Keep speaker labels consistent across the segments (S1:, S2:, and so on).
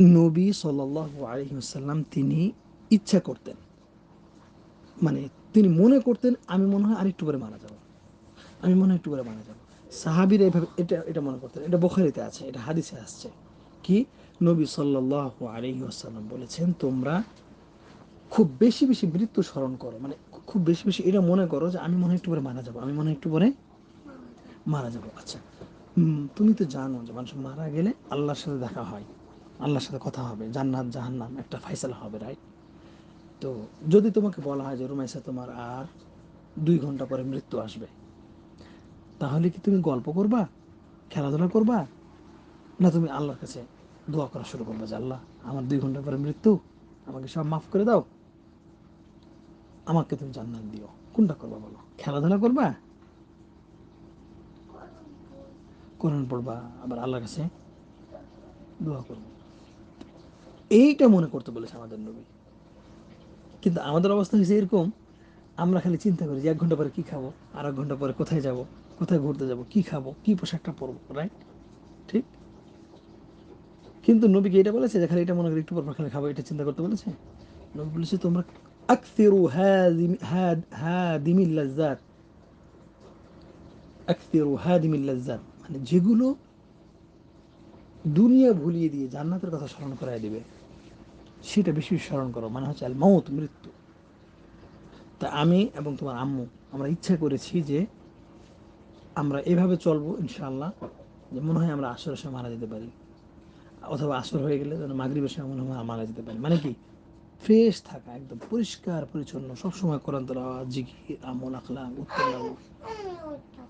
S1: নবী সাল্লাহ আলহিহাসাল্লাম তিনি ইচ্ছা করতেন। মানে তিনি মনে করতেন, আমি মনে হয় আরেকটু পরে মারা যাব। আমি মনে হয় একটু পরে মারা যাব। সাহাবির এইভাবে এটা এটা মনে করতেন। এটা বোখারিতে আছে, এটা হাদিসে আসছে। কি? নবী সাল্লাহ আলহিহাসাল্লাম বলেছেন, তোমরা খুব বেশি বেশি মৃত্যু স্মরণ করো। মানে খুব বেশি বেশি এটা মনে করো যে, আমি মনে হয় একটু পরে মারা যাব। আমি মনে হয় একটু পরে মারা যাব। আচ্ছা তুমি তো জানো যে মানুষ মারা গেলে আল্লাহর সাথে দেখা হয়। আল্লাহর সাথে কথা হবে, জান্নাত, জাহান্নাম, একটা ফাইসালা হবে রাইট তো যদি তোমাকে বলা হয় যে, রুমাইসা, তোমার আর দুই ঘণ্টা পরে মৃত্যু আসবে, তাহলে কি তুমি গল্প করবা? খেলাধুলা করবা? না, তুমি আল্লাহর কাছে দোয়া করা শুরু করবে যে, আল্লাহ, আমার দুই ঘণ্টা পরে মৃত্যু, আমাকে সব মাফ করে দাও। আমাকে তুমি জান্নাত দিও। কোনটা করবা বলো? খেলাধুলা করবা? কোরআন পড়বা, আবার আল্লাহর কাছে দোয়া করব। এইটা মনে করতে বলেছে আমাদের নবী। কিন্তু আমাদের অবস্থা হয়েছে এরকম, আমরা খালি চিন্তা করি যে এক ঘণ্টা পরে কী খাব, আর এক ঘণ্টা পরে কোথায় যাব, কোথায় ঘুরতে যাব, কি খাব, কি পোশাকটা পরবো রাইট ঠিক? কিন্তু নবীকে এটা বলেছে যে খালি এটা মনে করি একটু পর খালি খাব, এটা চিন্তা করতে বলেছে? নবী বলেছে, তোমরা আকসিরু হাদিমিল লাজ্জাত। হাদিমিল লাজ্জাত। মানে যেগুলো দুনিয়া ভুলিয়ে দিয়ে জান্নাতের কথা স্মরণ করাই দিবে। সেটা বেশি স্মরণ করো। মানে হচ্ছে আল মৌত মৃত্যু। তা আমি এবং তোমার আম্মু, আমরা ইচ্ছা করেছি যে আমরা এভাবে চলবো, ইনশাআল্লাহ, যে মনে হয় আমরা আসরের সময় মারা যেতে পারি। অথবা আসর হয়ে গেলে যেন মাগরিবের সময় মনে হয় মারা যেতে পারি। মানে কি? ফ্রেশ থাকা, একদম পরিষ্কার, পরিচ্ছন্ন, সবসময় কোরআন তোলা জিকির, আমল আখলা উত্তর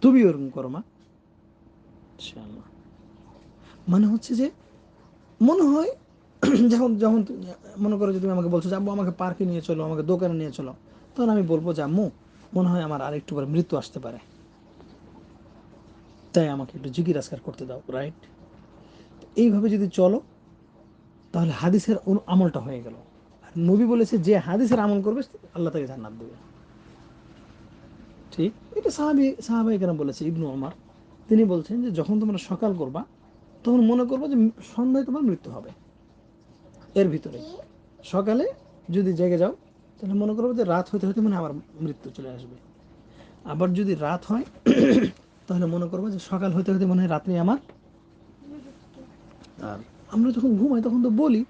S1: তুমি ওরকম করো মা। মানে হচ্ছে যে মনে হয় যখন যখন মনে করো যে তুমি আমাকে বলছো যে, আব্বু, আমাকে পার্কে নিয়ে চলো, আমাকে দোকানে নিয়ে চলো, তখন আমি বলব যে, আম্মু, মনে হয় আমার আরেকটু পরে মৃত্যু আসতে পারে। তাই আমাকে একটু জিকির আজকার করতে দাও রাইট এইভাবে যদি চলো, তাহলে হাদিসের আমলটা হয়ে গেল। আর নবী বলেছে, যে হাদিসের আমল করবে আল্লাহ তাকে জান্নাত দেবে। ঠিক? এটা সাহাবি, সাহাবাই কেন বলেছে, ইবনু আমার তিনি বলছেন যে, যখন তোমরা সকাল করবা, তখন মনে করব যে, সন্ধ্যায় তোমার মৃত্যু হবে। এর ভিতরে। সকালে যদি জেগে যাও, তাহলে মনে করব যে রাত হইতে হইতে মানে আমার মৃত্যু চলে আসবে। আবার যদি রাত হয়, তাহলে মনে করব যে সকাল হইতে হইতে মনে হয় রাত্রে আমার আর আমরা যখন ঘুমাই, তখন তো বলি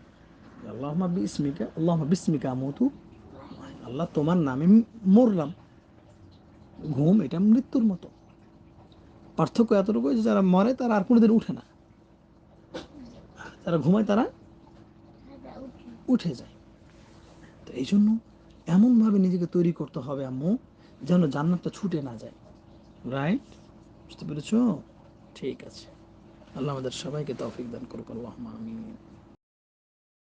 S1: আল্লাহ বিস্মিকা আল্লাহ বিস্মিকা মতু। আল্লাহ তোমার নামে মরলাম। ঘুম এটা মৃত্যুর মতো। পার্থক্য এতটুকু যে যারা মরে, তারা আর কোনোদিন উঠে না। যারা ঘুমায়, তারা উঠে যায়। তো এই জন্য এমনভাবে নিজেকে তৈরি করতে হবে আম্মু, যেন জান্নাতটা ছুটে না যায়। রাইট বুঝতে পেরেছ? ঠিক আছে। আল্লাহ আমাদের সবাইকে তৌফিক দান করুক আল্লাহ আমি